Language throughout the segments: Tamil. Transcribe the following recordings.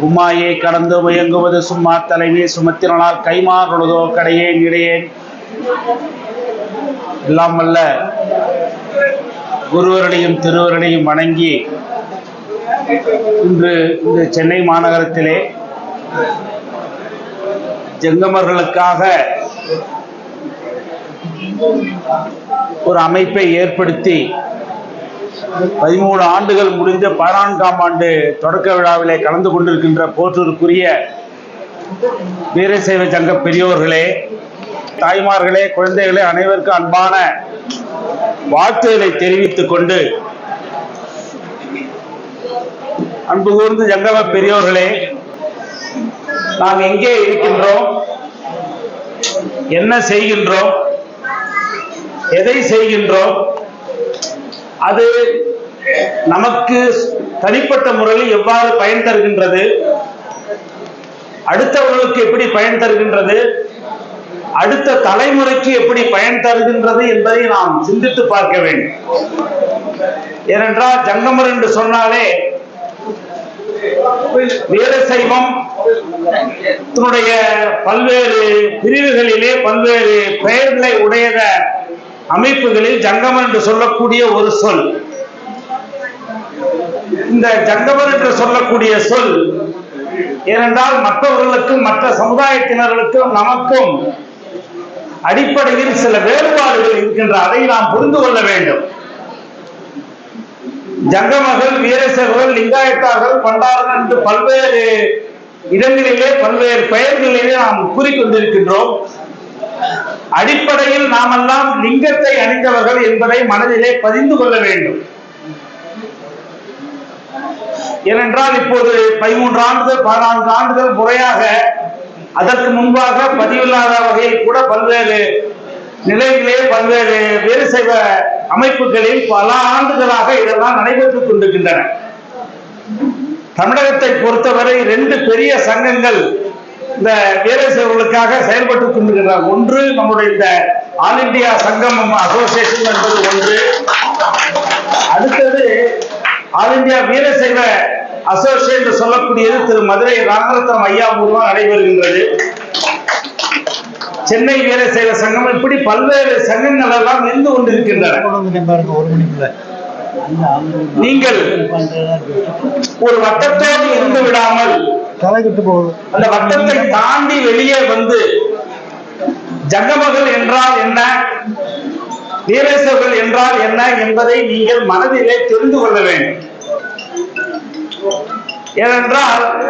உமாயை கடந்து முயங்குவது சும்மா தலைவி சுமத்தினால் கைமாறுள்ளதோ கடையே இடையேன் எல்லாம் வல்ல குருவரனையும் திருவரனையும் வணங்கி இன்று இந்த சென்னை மாநகரத்திலே ஜங்கமர்களுக்காக ஒரு அமைப்பை ஏற்படுத்தி பதிமூணு ஆண்டுகள் முடிந்த பதினான்காம் ஆண்டு தொடக்க விழாவிலே கலந்து கொண்டிருக்கின்ற போற்றூருக்குரிய வீரசைவ சங்க பெரியோர்களே தாய்மார்களே குழந்தைகளே அனைவருக்கும் அன்பான வாழ்த்துக்களை தெரிவித்துக் கொண்டு அன்பு கூர்ந்து ஜங்கம பெரியோர்களே நாம் எங்கே இருக்கின்றோம்? என்ன செய்கின்றோம்? எதை செய்கின்றோம்? அது நமக்கு தனிப்பட்ட முறையில் எவ்வாறு பயன் தருகின்றது? அடுத்தவர்களுக்கு எப்படி பயன் தருகின்றது? அடுத்த தலைமுறைக்கு எப்படி பயன் தருகின்றது என்பதை நாம் சிந்தித்து பார்க்க வேண்டும். ஏனென்றால் ஜங்கமர் என்று சொன்னாலே வீரசைவம் தன்னுடைய பல்வேறு பிரிவுகளிலே பல்வேறு பெயர்களை உடையத அமைப்புகளில் ஜங்கமர் என்று சொல்லக்கூடிய ஒரு சொல். இந்த ஜங்கவர் என்று சொல்லக்கூடிய சொல் ஏனென்றால் மற்றவர்களுக்கும் மற்ற சமுதாயத்தினர்களுக்கும் நமக்கும் அடிப்படையில் சில வேறுபாடுகள் இருக்கின்ற அதை நாம் புரிந்து கொள்ள வேண்டும். ஜங்கமகள் வீரசர்கள் லிங்காயத்தார்கள் பண்டார்கள் என்று பல்வேறு இடங்களிலே பல்வேறு பெயர்களிலே நாம் கூறிக்கொண்டிருக்கின்றோம். அடிப்படையில் நாமெல்லாம் லிங்கத்தை அணிந்தவர்கள் என்பதை மனதிலே பதிந்து கொள்ள வேண்டும். ஏனென்றால் இப்போது பதிமூன்று ஆண்டுகள் பதினான்கு ஆண்டுகள் முறையாக அதற்கு முன்பாக பதிவில்லாத வகையில் கூட பல்வேறு நிலையிலே பல்வேறு வீரசைவ அமைப்புகளில் பல ஆண்டுகளாக இதெல்லாம் நடைபெற்றுக் கொண்டிருக்கின்றன. தமிழகத்தை பொறுத்தவரை ரெண்டு பெரிய சங்கங்கள் இந்த வீரசைவர்களுக்காக செயல்பட்டுக் கொண்டிருக்கிறார் ஒன்று நம்முடைய இந்த ஆல் இந்தியா சங்கம் அசோசியேஷன் என்பது ஒன்று. அடுத்தது ஆல் இந்தியா வீரசைவ அசோசியேஷன் என்று சொல்லக்கூடியது திரு மதுரை ராமரத்னம் ஐயா மூலமாக நடைபெறுகின்றது. சென்னை வீரசைவ சங்கம் இப்படி பல்வேறு சங்கங்கள் எல்லாம் இருந்து கொண்டிருக்கின்றன. ஒரு நீங்கள் ஒரு வட்டத்தோடு இருந்து விடாமல் அந்த வட்டத்தை தாண்டி வெளியே வந்து ஜங்கமகள் என்றால் என்ன? வீரேசர்கள் என்றால் என்ன என்பதை நீங்கள் மனதிலே தெரிந்து கொள்ள வேண்டும். ஏனென்றால்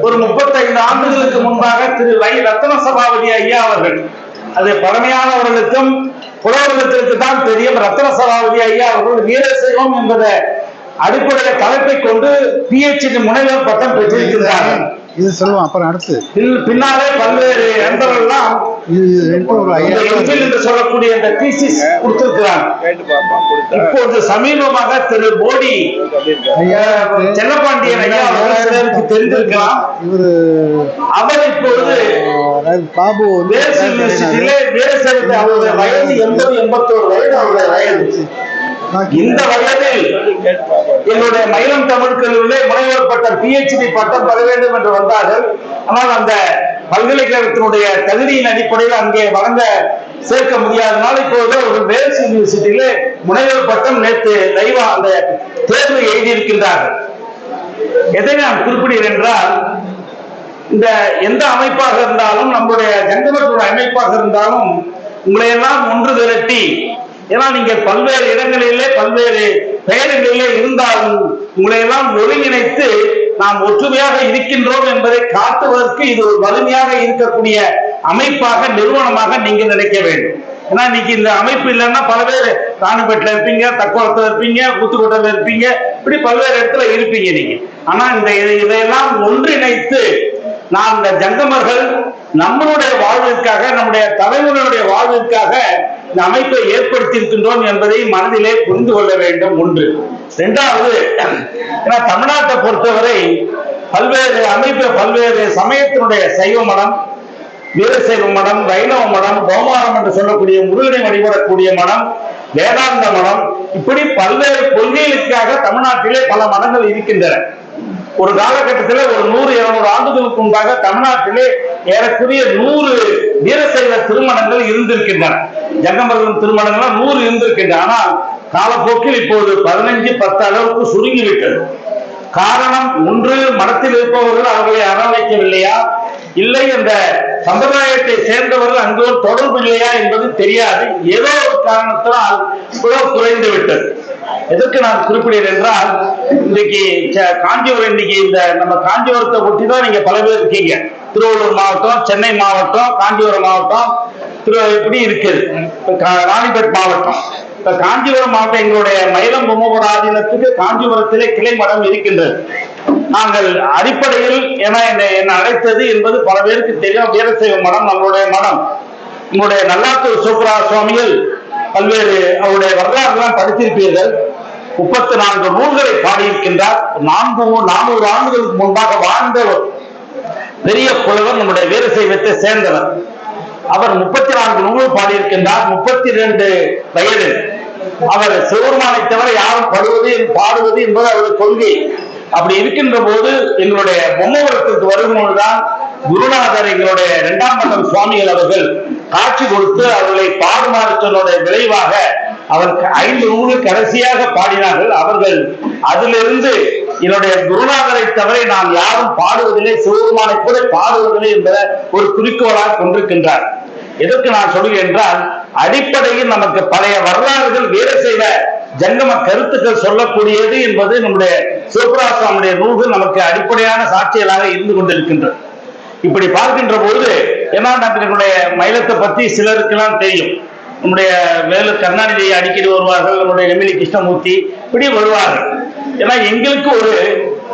ஒரு முப்பத்தைந்து ஆண்டுகளுக்கு முன்பாக திரு வை ரத்ன சபாபதி ஐயா அவர்கள் அது பழமையானவர்களுக்கும் புலவர்களுக்கு தான் தெரியும். ரத்ன சபாபதி ஐயா அவர்கள் வீரசைவம் என்பதை அடிப்படையில தலைப்பை கொண்டு பிஹெச்டி முனைவர் பட்டம் பெற்றிருக்கிறார்கள் இது சொல்லுவோம். அப்புறம் அடுத்து. பின்- பின்னாலே பல்வேறு நண்பர்கள்லாம் என்று சொல்லக்கூடிய இந்த தீசிஸ் கொடுத்திருக்கிறாங்க கேட்டு பார்ப்போம் கொடுத்தா. இப்போது சமீபமாக திரு அஹ், செல்லப்பாண்டியன் ஐயா அவர்கள் சிலருக்கு தெரிந்திருக்கலாம். இவரு அவர் இப்பொழுது பாபு வேர்ஸ் யூனிவர்சிட்டியிலே வேர்ஸ் அவருடைய வயது எண்பது எண்பத்தோரு வயது அவருடைய வயது. இந்த வயதில் என்னுடைய மயிலம் தமிழ் கல்லூரியிலே முனைவர் பட்டம் பிஹெச்டி பட்டம் பெற வேண்டும் என்று வந்தார்கள். ஆனால் அந்த பல்கலைக்கழகத்தினுடைய தகுதியின் அடிப்படையில் அங்கே வழங்க சேர்க்க முடியாதனால இப்போது ஒரு வேல்ஸ் யூனிவர்சிட்டியில முனைவர் பட்டம் நேற்று லைவா அந்த தேர்வு எழுதியிருக்கின்றார்கள். எதை நான் குறிப்பிடுகிறேன் என்றால் இந்த எந்த அமைப்பாக இருந்தாலும் நம்முடைய ஜங்கமற்றோட அமைப்பாக இருந்தாலும் உங்களை எல்லாம் ஒன்று திரட்டி ஏன்னா நீங்க பல்வேறு இடங்களிலே பல்வேறு பெயர்களிலே இருந்தாலும் உங்களை எல்லாம் ஒருங்கிணைத்து நாம் ஒற்றுமையாக இருக்கின்றோம் என்பதை காட்டுவதற்கு இது ஒரு வலிமையாக இருக்கக்கூடிய அமைப்பாக நிறுவனமாக நீங்க நினைக்க வேண்டும். ஏன்னா இன்னைக்கு இந்த அமைப்பு இல்லைன்னா பல பேர் ராணிப்பேட்டில் இருப்பீங்க தக்கோலத்தில் இருப்பீங்க கூத்துக்கோட்டையில் இருப்பீங்க இப்படி பல்வேறு இடத்துல இருப்பீங்க நீங்க. ஆனா இந்த இதையெல்லாம் ஒன்றிணைத்து நான் இந்த ஜங்கமர்கள் நம்மளுடைய வாழ்விற்காக நம்முடைய தலைவர்களுடைய வாழ்விற்காக இந்த அமைப்பை ஏற்படுத்தியிருக்கின்றோம் என்பதை மனதிலே புரிந்து கொள்ள வேண்டும். ஒன்று. இரண்டாவது ஏன்னா தமிழ்நாட்டை பொறுத்தவரை பல்வேறு அமைப்பு பல்வேறு சமயத்தினுடைய சைவ மடம் வீரசைவ மடம் வைணவ மடம் கோமாரம் என்று சொல்லக்கூடிய முருகனை வழிபடக்கூடிய மடம் வேதாந்த மடம் இப்படி பல்வேறு கொள்கைகளுக்காக தமிழ்நாட்டிலே பல மடங்கள் இருக்கின்றன. ஒரு காலகட்டத்தில் ஒரு நூறு இருநூறு ஆண்டுகளுக்கு முன்பாக தமிழ்நாட்டிலே ஏறக்குரிய நூறு வீரசைவ திருமணங்கள் இருந்திருக்கின்றன. ஜங்கமரகம் திருமணங்கள் நூறு இருந்திருக்கின்றன. ஆனால் காலப்போக்கில் இப்போது பதினஞ்சு பத்து அளவுக்கு சுருங்கிவிட்டது. காரணம் ஒன்று மனத்தில் இருப்பவர்கள் அவர்களை அரவணைக்கவில்லையா? இல்லை அந்த சம்பிரதாயத்தை சேர்ந்தவர்கள் அங்கு ஒரு தொடர்பு இல்லையா என்பது தெரியாது. ஏதோ ஒரு காரணத்தினால் குறைந்து விட்டது எதற்கு நான் குறிப்பிடுகிறேன் என்றால் இன்றைக்கு காஞ்சிபுரம் இன்னைக்கு இந்த நம்ம காஞ்சிபுரத்தை ஒட்டி தான் நீங்க பல பேர் இருக்கீங்க. திருவள்ளூர் மாவட்டம் சென்னை மாவட்டம் காஞ்சிபுரம் மாவட்டம் திரு இப்படி இருக்குது. ராணிபேட் மாவட்டம். இப்ப காஞ்சிபுரம் மாவட்டம் எங்களுடைய மயிலம் பொம்மபுர ஆதீனத்துக்கு காஞ்சிபுரத்திலே கிளை மடம் இருக்கின்றது. நாங்கள் அடிப்படையில் என என்னை என்னை அழைத்தது என்பது பல பேருக்கு தெரியும். வீரசைவ மடம் நம்மளுடைய மடம். உங்களுடைய நல்லாத்தூர் சூப்பரா சுவாமிகள் பல்வேறு அவருடைய வரலாறுலாம் படித்திருப்பீர்கள். முப்பத்தி நான்கு நூல்களை பாடியிருக்கின்றார். நான்கு நானூறு ஆண்டுகளுக்கு முன்பாக வாழ்ந்தவர் பெரிய புலவர் நம்முடைய வீரசைவத்தை சேர்ந்தவர். அவர் முப்பத்தி நான்கு நூல் பாடியிருக்கின்றார். முப்பத்தி இரண்டு வயது அவர் சிவருமானை தவிர யாரும் படுவது பாடுவது என்பது அவருடைய கொள்கை. அப்படி இருக்கின்ற போது எங்களுடைய பொம்மபுரத்திற்கு வரும்போதுதான் குருநாதர் எங்களுடைய இரண்டாம் மன்றம் சுவாமிகள் அவர்கள் காட்சி கொடுத்து அவர்களை பாடுமாறுத்தனுடைய விளைவாக அவர் ஐந்து நூல் கடைசியாக பாடினார்கள். அவர்கள் அதிலிருந்து என்னுடைய குருநாதரை தவிர நான் யாரும் பாடுவதில்லை சிவபெருமானை கூட பாடுவதில்லை என்ற ஒரு குறிக்கோளாக கொண்டிருக்கின்றார். எதற்கு நான் சொல்கிறேன் என்றால் அடிப்படையில் நமக்கு பழைய வரலாறுகள் வேறு செய்த ஜங்கம கருத்துக்கள் சொல்லக்கூடியது என்பது நம்முடைய சிவபிராசாமுடைய நூல்கள் நமக்கு அடிப்படையான சாட்சிகளாக இருந்து கொண்டிருக்கின்றது. இப்படி பார்க்கின்ற பொழுது ஏன்னா நம்மளுடைய மயிலத்தை பத்தி சிலருக்கெல்லாம் தெரியும். நம்முடைய வேலு கருணாநிதி அடிக்கடி வருவார்கள் நம்முடைய எம்எல்ஏ கிருஷ்ணமூர்த்தி இப்படி வருவார்கள். ஏன்னா எங்களுக்கு ஒரு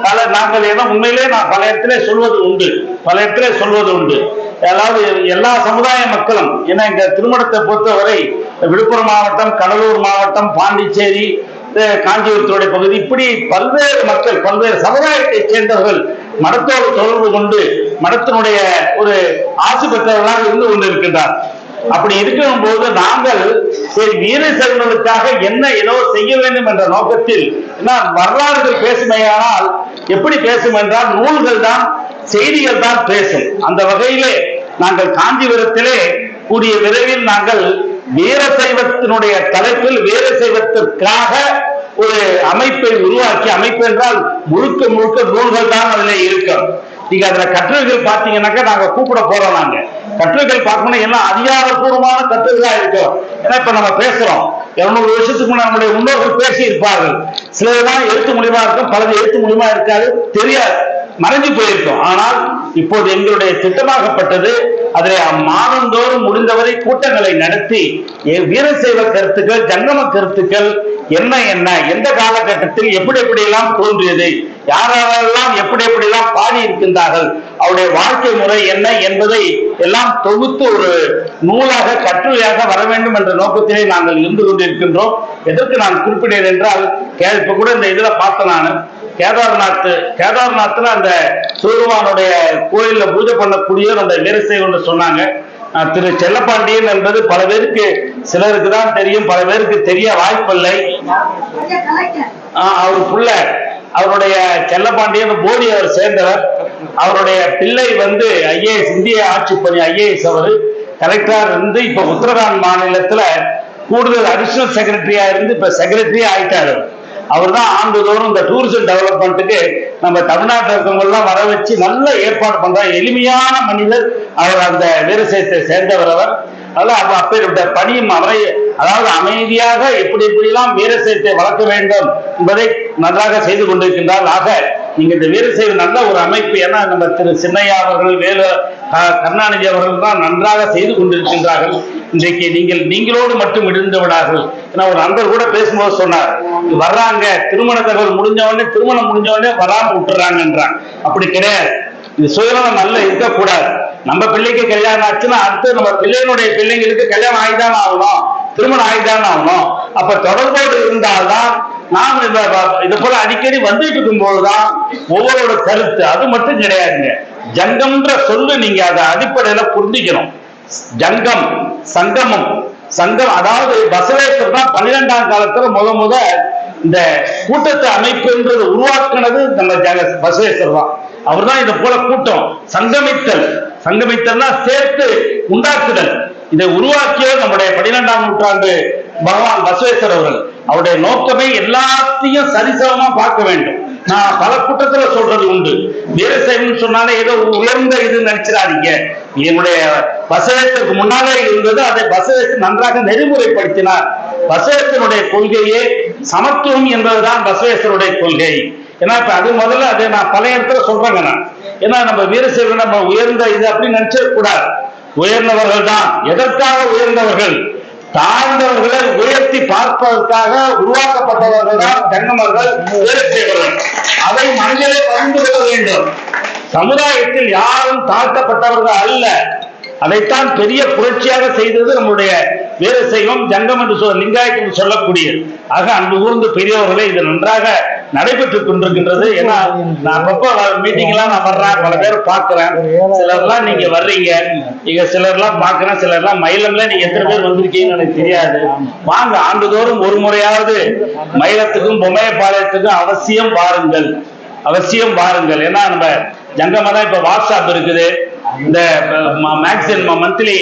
பல நாங்கள் ஏதோ உண்மையிலே நான் பல இடத்துல சொல்வது உண்டு. பல இடத்துல சொல்வது உண்டு. அதாவது எல்லா சமுதாய மக்களும் ஏன்னா எங்க திருமணத்தை பொறுத்தவரை விழுப்புரம் மாவட்டம் கடலூர் மாவட்டம் பாண்டிச்சேரி அஹ் காஞ்சிபுரத்துடைய பகுதி இப்படி பல்வேறு மக்கள் பல்வேறு சமுதாயத்தை சேர்ந்தவர்கள் மடத்தோடு தொடர்பு கொண்டு மடத்தினுடைய ஒரு ஆட்சி பெற்றவர்களாக இருந்து கொண்டிருக்கின்றார். அப்படி இருக்கும் போது நாங்கள் சரி வீர செல்வர்களுக்காக என்ன ஏதோ செய்ய வேண்டும் என்ற நோக்கத்தில் நான் வரலாறுகள் பேசுமையானால் எப்படி பேசும் என்றால் நூல்கள் தான் செய்திகள் தான் பேசும். அந்த வகையிலே நாங்கள் காஞ்சிபுரத்திலே கூடிய விரைவில் நாங்கள் வீரசைவத்தினுடைய தலைப்பில் வீரசைவத்திற்காக ஒரு அமைப்பை உருவாக்கி அமைப்பு என்றால் முழுக்க முழுக்க நூல்கள் தான் அதுல இருக்கும். நீங்க அதுல கட்டுரைகள் பாத்தீங்கன்னாக்கா நாங்க கூப்பிட போறோம் நாங்க. கட்டுரைகள் பார்க்கணும் எல்லாம் அதிகாரப்பூர்வமான கட்டுரைகளா இருக்கும் ஏன்னா இப்ப நம்ம பேசுறோம். இருநூறு வருஷத்துக்கு முன்னாடி நம்முடைய முன்னோர்கள் பேசி இருப்பார்கள் சிலதெல்லாம் எழுத்து மூலியமா இருக்கும் பலது எழுத்து மூலியமா இருக்காது தெரியாது. மறைஞ்சு போயிருக்கும். ஆனால் இப்போது எங்களுடைய திட்டமாகப்பட்டது அதில் மாதந்தோறும் முடிந்தவரை கூட்டங்களை நடத்தி வீர செய்வ கருத்துக்கள் ஜங்கம கருத்துக்கள் என்ன என்ன எந்த காலகட்டத்தில் எப்படி எப்படியெல்லாம் தோன்றியது யாரெல்லாம் எப்படி எப்படிலாம் பாடி இருக்கின்றார்கள் அவருடைய வாழ்க்கை முறை என்ன என்பதை எல்லாம் தொகுத்து ஒரு நூலாக கட்டுரையாக வர வேண்டும் என்ற நோக்கத்திலே நாங்கள் இருந்து கொண்டிருக்கின்றோம். எதற்கு நான் குறிப்பிட்டேன் என்றால் கே- இப்ப கூட இந்த இதுல பார்த்தேன் நான். கேதார்நாத் கேதார்நாத்ல அந்த சூரியவானுடைய கோயில்ல பூஜை பண்ணக்கூடிய அந்த வீரசைவன்னு சொன்னாங்க. திரு செல்லப்பாண்டியன் என்பது பல பேருக்கு சிலருக்கு தான் தெரியும் பல பேருக்கு தெரிய வாய்ப்பில்லை. அவருக்குள்ள அவர் புள்ள. அவருடைய செல்லப்பாண்டியன் போடி அவர் சேர்ந்தவர். அவருடைய பிள்ளை வந்து ஐஏஎஸ் இந்திய ஆட்சி பணி ஐஏஎஸ் அவர். கலெக்டராக இருந்து இப்ப உத்தரகாண்ட் மாநிலத்தில் கூடுதல் அடிஷனல் செக்ரட்டரியா இருந்து இப்ப செக்ரட்டரியா ஆயிட்டாரு அவர். தான் ஆண்டுதோறும் இந்த டூரிசம் டெவலப்மெண்ட்டுக்கு நம்ம தமிழ்நாட்டில் இருக்கவங்கெல்லாம் வர வச்சு நல்ல ஏற்பாடு பண்றார். எளிமையான மனிதர் அவர் அந்த வீரசேத்தை சேர்ந்தவர் அவர். அதனால அப்ப அப்பேற்பட்ட பணியும் அவரை அதாவது அமைதியாக எப்படி எப்படிலாம் வீரசேத்தை வளர்க்க வேண்டும் என்பதை நன்றாக செய்து கொண்டிருக்கின்றார் ஆக நீங்க இந்த வீரசேவை நல்ல ஒரு அமைப்பு. ஏன்னா நம்ம திரு சின்னையா அவர்கள் வேலு கருணாநிதி அவர்கள் தான் நன்றாக செய்து கொண்டிருக்கின்றார்கள். இன்றைக்கு நீங்கள் நீங்களோடு மட்டும் இருந்து விடார்கள் ஏன்னா ஒரு நண்பர் கூட பேசும்போது சொன்னார் வர்றாங்க. திருமண தகவல் முடிஞ்ச உடனே திருமணம் முடிஞ்ச உடனே வராம விட்டுறாங்கன்றாங்க அப்படி கிடையாது. இது சுயநலம் நல்ல இருக்கக்கூடாது. நம்ம பிள்ளைக்கு கல்யாணம் ஆச்சுன்னா அடுத்து நம்ம பிள்ளைகளுடைய பிள்ளைங்களுக்கு கல்யாணம் ஆகிதான் ஆகணும். திருமணம் ஆகிதான் ஆகணும். அப்ப தொடர்போடு இருந்தால்தான் நாம் இந்த இது போல அடிக்கடி வந்துட்டு இருக்கும்போதுதான் ஒவ்வொருவரோட கருத்து. அது மட்டும் கிடையாதுங்க. ஜங்கம்ன்ற சொல்லு நீங்க அதை அடிப்படையில புரிஞ்சுக்கணும். ஜங்கம் சங்கமம். சங்கம் அதாவது பசவேஸ்வர் தான் பன்னிரெண்டாம் காலத்துல முத முத இந்த கூட்டத்தை அமைப்புன்றது உருவாக்குனது நம்ம பசவேஸ்வர் தான் அவர் தான் இதை போல கூட்டம். சங்கமித்தல். சங்கமித்தல்னா சேர்த்து உண்டாக்குதல். இதை உருவாக்கியவர் நம்முடைய பன்னிரெண்டாம் நூற்றாண்டு பகவான் பசவேஸ்வர் அவர்கள். அவருடைய நோக்கமே எல்லாத்தையும் சரிசமமா பார்க்க வேண்டும். நான் பல கூட்டத்துல சொல்றது உண்டு. வீரசைவம் சொன்னாலே ஏதோ உயர்ந்த இது நினைச்சிடாதீங்க. என்னுடைய பசவேசத்துக்கு முன்னாலே இருந்தது அதை பசவேசன் நன்றாக நெறிமுறைப்படுத்தினார். பசவேசனுடைய கொள்கையே சமத்துவம் என்பதுதான் பசவேஸ்வருடைய கொள்கை. ஏன்னா இப்ப அது முதல்ல அது நான் பல இடத்துல சொல்றேங்க நான். ஏன்னா நம்ம வீரசைவம் நம்ம உயர்ந்த இது அப்படின்னு நினைச்சே கூடாது உயர்ந்தவர்கள் தான் எதற்காக உயர்ந்தவர்கள்? தாழ்ந்தவர்களை உயர்த்தி பார்ப்பதற்காக உருவாக்கப்பட்டவர்கள் தான் தென்னமர்கள் உயர்த்தியவர்கள் அதை மனிதரை பகிர்ந்து கொள்ள வேண்டும். சமுதாயத்தில் யாரும் தாழ்த்தப்பட்டவர்கள் அல்ல. அதைத்தான் பெரிய புரட்சியாக செய்தது நம்முடைய வீரசைவம் ஜங்கம் என்று சொல்ல லிங்காயத் என்று சொல்லக்கூடியது. ஆக அன்பு கூர்ந்து பெரியவர்களே இது நன்றாக நடைபெற்றுக் கொண்டிருக்கின்றது. ஏன்னா நான் அப்பப்போ மீட்டிங் எல்லாம் நான் வர்றேன். பல பேர் பார்க்கிறேன். சிலர்லாம் நீங்க வர்றீங்க. இங்க சிலர்லாம் பார்க்கிறேன். சிலர்லாம் மயிலம்ல நீங்க எத்தனை பேர் வந்திருக்கீங்கன்னு எனக்கு தெரியாது. வாங்க ஆண்டுதோறும் ஒரு முறையாவது மயிலத்துக்கும் பொம்மையப்பாளையத்துக்கும் அவசியம் வாருங்கள். அவசியம் வாருங்கள். ஏன்னா நம்ம ஜங்கமா தான் இப்ப வாட்ஸ்அப் இருக்குது. இந்த மேக்சின் மந்த்லி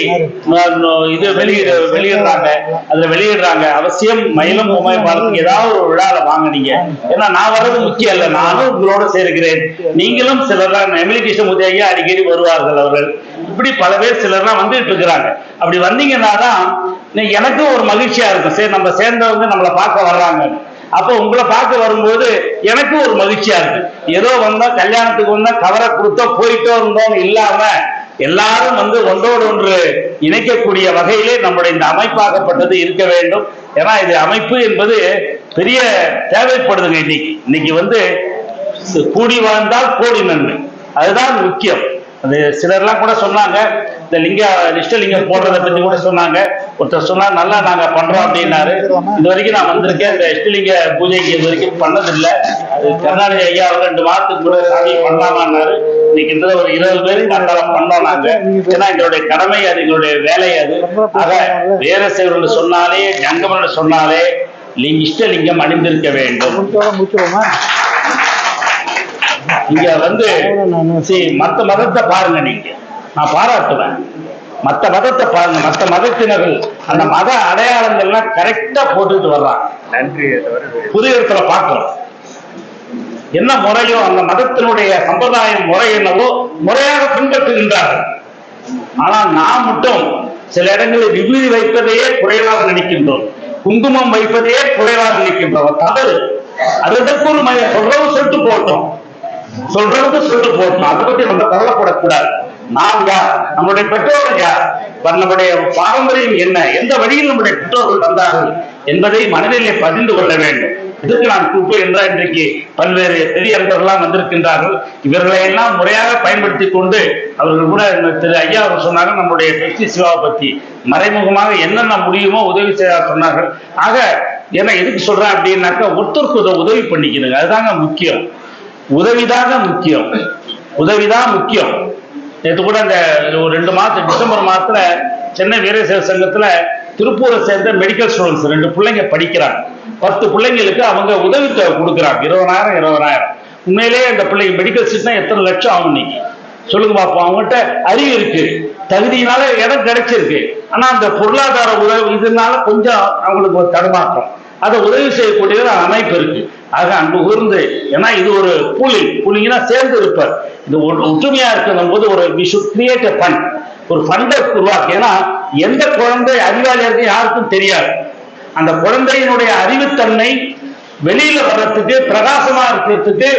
இது வெளியிட வெளியிடுறாங்க. அதுல வெளியிடுறாங்க. அவசியம் மயிலம் பொம்மை பாலத்துக்கு ஏதாவது ஒரு விழால வாங்க நீங்க ஏன்னா நான் வர்றது முக்கியம் இல்ல. நானும் உங்களோட சேர்க்கிறேன். நீங்களும் சிலர்லாம் எமிலி கிருஷ்ணமூர்த்தி அடிக்கடி வருவார்கள் அவர்கள். இப்படி பல பேர் சிலர்லாம் வந்துட்டு இருக்கிறாங்க. அப்படி வந்தீங்கன்னா தான் எனக்கும் ஒரு மகிழ்ச்சியா இருக்கும். சரி நம்ம சேர்ந்தவங்க நம்மளை பார்க்க வர்றாங்க அப்போ உங்களை பார்க்க வரும்போது எனக்கும் ஒரு மகிழ்ச்சியா இருக்கு. ஏதோ வந்தா கல்யாணத்துக்கு வந்தா கவரை கொடுத்தோ போயிட்டோ இருந்தோம் இல்லாம எல்லாரும் வந்து ஒன்றோடு ஒன்று இணைக்கக்கூடிய வகையிலே நம்முடைய இந்த அமைப்பாகப்பட்டது இருக்க வேண்டும். ஏன்னா இது அமைப்பு என்பது பெரிய தேவைப்படுதுங்க இன்னைக்கு. இன்னைக்கு வந்து கூடி வாழ்ந்தால் கோடி நன்மை. அதுதான் முக்கியம். அது சிலர்லாம் கூட சொன்னாங்க இந்த லிங்க லிஸ்டலிங்கம் போடுறத பத்தி கூட சொன்னாங்க. ஒருத்தர் சொன்னா நல்லா நாங்க பண்றோம் அப்படின்னாரு. இது வரைக்கும் நான் வந்திருக்கேன். இந்த இஷ்டலிங்க பூஜைக்கு இது வரைக்கும் பண்ணதில்லை. அது கருணாநிதி ஐயா அவர் ரெண்டு வாரத்துக்கு கூட சாமி பண்ணலாமான்னாரு. இன்னைக்கு இந்த ஒரு இருபது பேரும் கண்டாலம் பண்ணோம் நாங்க. ஏன்னா எங்களுடைய கடமை அது எங்களுடைய வேலை அது. ஆக வேற செய்வர்கள் சொன்னாலே ஜங்கமன் சொன்னாலே லிங்க இஷ்டலிங்கம் அணிந்திருக்க வேண்டும். இங்க வந்து மத்த மதத்தை பாருங்க நீங்க. நான் பாராட்டுவேன். மத்த மதத்தை பாருங்க மத்த மதத்தினர்கள் அந்த மத அடையாளங்கள்லாம் கரெக்டா போட்டுட்டு வர்றாங்க. நன்றி புது இடத்துல பார்க்கிறோம் என்ன முறையோ அந்த மதத்தினுடைய சம்பிரதாயம் முறை என்னவோ முறையாக பின்பற்றுகின்றார்கள். ஆனால் நாம் மட்டும் சில இடங்களில் விபூதி வைப்பதையே குறைவாக நினைக்கின்றோம். குங்குமம் வைப்பதையே குறைவாக நினைக்கின்றோம். தவறு அது எதற்கு ஒரு சொல்றவங்க சொல்லிட்டு போட்டோம். சொல்றவங்க சொல்லிட்டு போட்டோம். அதை பத்தி நம்ம கவலைப்படக்கூடாது. நாம் யார்? நம்முடைய பெற்றோர்கள் யார்? நம்முடைய பாரம்பரியம் என்ன? எந்த வழியில் நம்முடைய பெற்றோர்கள் வந்தார்கள் என்பதை மனதிலே பதிந்து கொள்ள வேண்டும். இதுக்கு நான் கூப்பிடுகின்ற இன்றைக்கு பல்வேறு பெரியவர்கள்லாம் வந்திருக்கின்றார்கள். இவர்களை எல்லாம் முறையாக பயன்படுத்தி கொண்டு அவர்கள் கூட திரு ஐயா அவர் சொன்னாங்க நம்முடைய பெஸ்டி சிவாவை பத்தி. மறைமுகமாக என்னென்ன முடியுமோ உதவி செய்ய சொன்னார்கள். ஆக ஏன்னா எதுக்கு சொல்றேன் அப்படின்னாக்கா ஒருத்தருக்கு உதவி பண்ணிக்கணுங்க. அதுதாங்க முக்கியம். உதவிதாங்க முக்கியம். உதவிதான் முக்கியம். நேற்று கூட அந்த ஒரு ரெண்டு மாதம் டிசம்பர் மாதத்துல சென்னை வீரசேவ சங்கத்தில் திருப்பூரை சேர்ந்த மெடிக்கல் ஸ்டூடெண்ட்ஸ் ரெண்டு பிள்ளைங்க படிக்கிறாங்க. பத்து பிள்ளைங்களுக்கு அவங்க உதவித்தொகை கொடுக்குறாங்க. இருபதாயிரம் இருபதாயிரம். உண்மையிலேயே அந்த பிள்ளைங்க மெடிக்கல் சீட்னா எத்தனை லட்சம் ஆகும் இன்னைக்கு? சொல்லுங்க பார்ப்போம் அவங்ககிட்ட அறிவு இருக்கு. தகுதியினால இடம் கிடைச்சிருக்கு. ஆனா அந்த பொருளாதார உதவி இதனால கொஞ்சம் அவங்களுக்கு ஒரு தடுமாற்றம். அதை உதவி செய்யக்கூடிய ஒரு அமைப்பு இருக்கு. ஆக அன்பு கூர்ந்து ஏன்னா இது ஒரு புலி புலிங்கன்னா சேர்ந்து இருப்பார். இது ஒற்றுமையா இருக்கணும் போது ஒரு வி ஷுட் கிரியேட் a ஒரு ஃபண்டை உருவாக்கு ஏன்னா எந்த குழந்தை அறிவாளி இருக்கு யாருக்கும் தெரியாது. அந்த குழந்தையினுடைய அறிவுத்தன்மை வெளியில வர்றதுக்கு பிரகாசமா இருக்கிறதுக்கு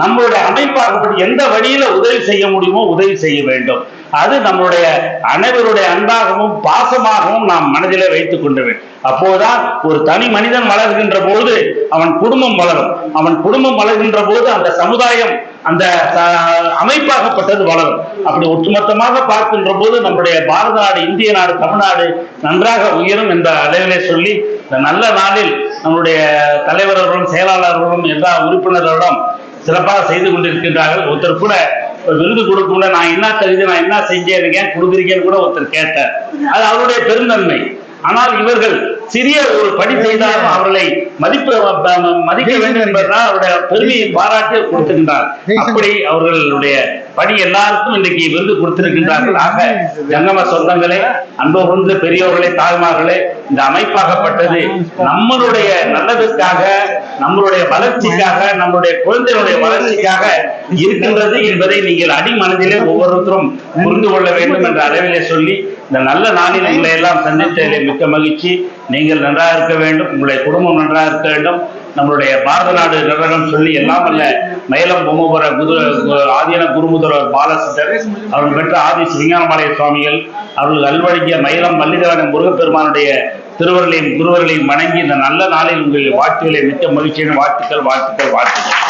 நம்மளுடைய அமைப்பாகப்பட்டு எந்த வழியில உதவி செய்ய முடியுமோ உதவி செய்ய வேண்டும். அது நம்முடைய அனைவருடைய அன்பாகவும் பாசமாகவும் நாம் மனதிலே வைத்துக் கொள்ள அப்போதுதான் ஒரு தனி மனிதன் வளர்கின்ற பொழுது அவன் குடும்பம் வளரும். அவன் குடும்பம் வளர்கின்ற போது அந்த சமுதாயம் அந்த அமைப்பாகப்பட்டது வளரும். அப்படி ஒட்டுமொத்தமாக பார்க்கின்ற போது நம்முடைய பாரத நாடு இந்திய நாடு தமிழ்நாடு நன்றாக உயரும் என்ற அளவிலே சொல்லி இந்த நல்ல நாளில் நம்முடைய தலைவர்களும் செயலாளர்களும் எல்லா உறுப்பினர்களும் சிறப்பாக செய்து கொண்டிருக்கின்றார்கள். ஒருத்தர் கூட விருது கொடுக்கல நான் என்ன தகுதி நான் என்ன செஞ்சேன் ஏன் கொடுக்குறீங்கன்னு கூட ஒருத்தர் கேட்டார். அது அவருடைய பெருந்தன்மை. ஆனால் இவர்கள் சிறிய ஒரு பணி செய்தாலும் அவர்களை மதிப்பு மதிக்க வேண்டும் என்பதுதான் அவருடைய பெருமையை பாராட்டி கொடுத்திருக்கின்றார். அப்படி அவர்களுடைய பணி எல்லாருக்கும் இன்றைக்கு விருது கொடுத்திருக்கின்றார்கள். ஆக ஜங்கம சொந்தங்களே அன்பு பெரியவர்களே தாய்மார்களே இந்த அமைப்பாகப்பட்டது நம்மளுடைய நல்லதுக்காக நம்மளுடைய வளர்ச்சிக்காக நம்மளுடைய குழந்தைகளுடைய வளர்ச்சிக்காக இருக்கின்றது என்பதை நீங்கள் அடிமனதிலே ஒவ்வொருத்தரும் புரிந்து கொள்ள வேண்டும் என்ற அளவிலே சொல்லி இந்த நல்ல நாளில் உங்களை எல்லாம் சந்தித்ததிலே மிக்க மகிழ்ச்சி. நீங்கள் நன்றாக இருக்க வேண்டும். உங்களுடைய குடும்பம் நன்றாக இருக்க வேண்டும். நம்மளுடைய பாரத நாடு நிறுவனம் சொல்லி எல்லாம் அல்ல மயிலம் பொம்மபுர குது ஆதீன குருமுதல்வர் பாலசித்தர் அவர்கள் பெற்ற ஆதி சிங்காரமாலய சுவாமிகள் அவர்கள் அல்வழங்கிய மயிலம் மல்லிகரான முருகப்பெருமானுடைய திருவர்களையும் குருவர்களையும் வணங்கி இந்த நல்ல நாளில் உங்கள் வாழ்த்துக்களை மிக்க மகிழ்ச்சியான வாழ்த்துக்கள் வாழ்த்துக்கள் வாழ்த்துக்கள்.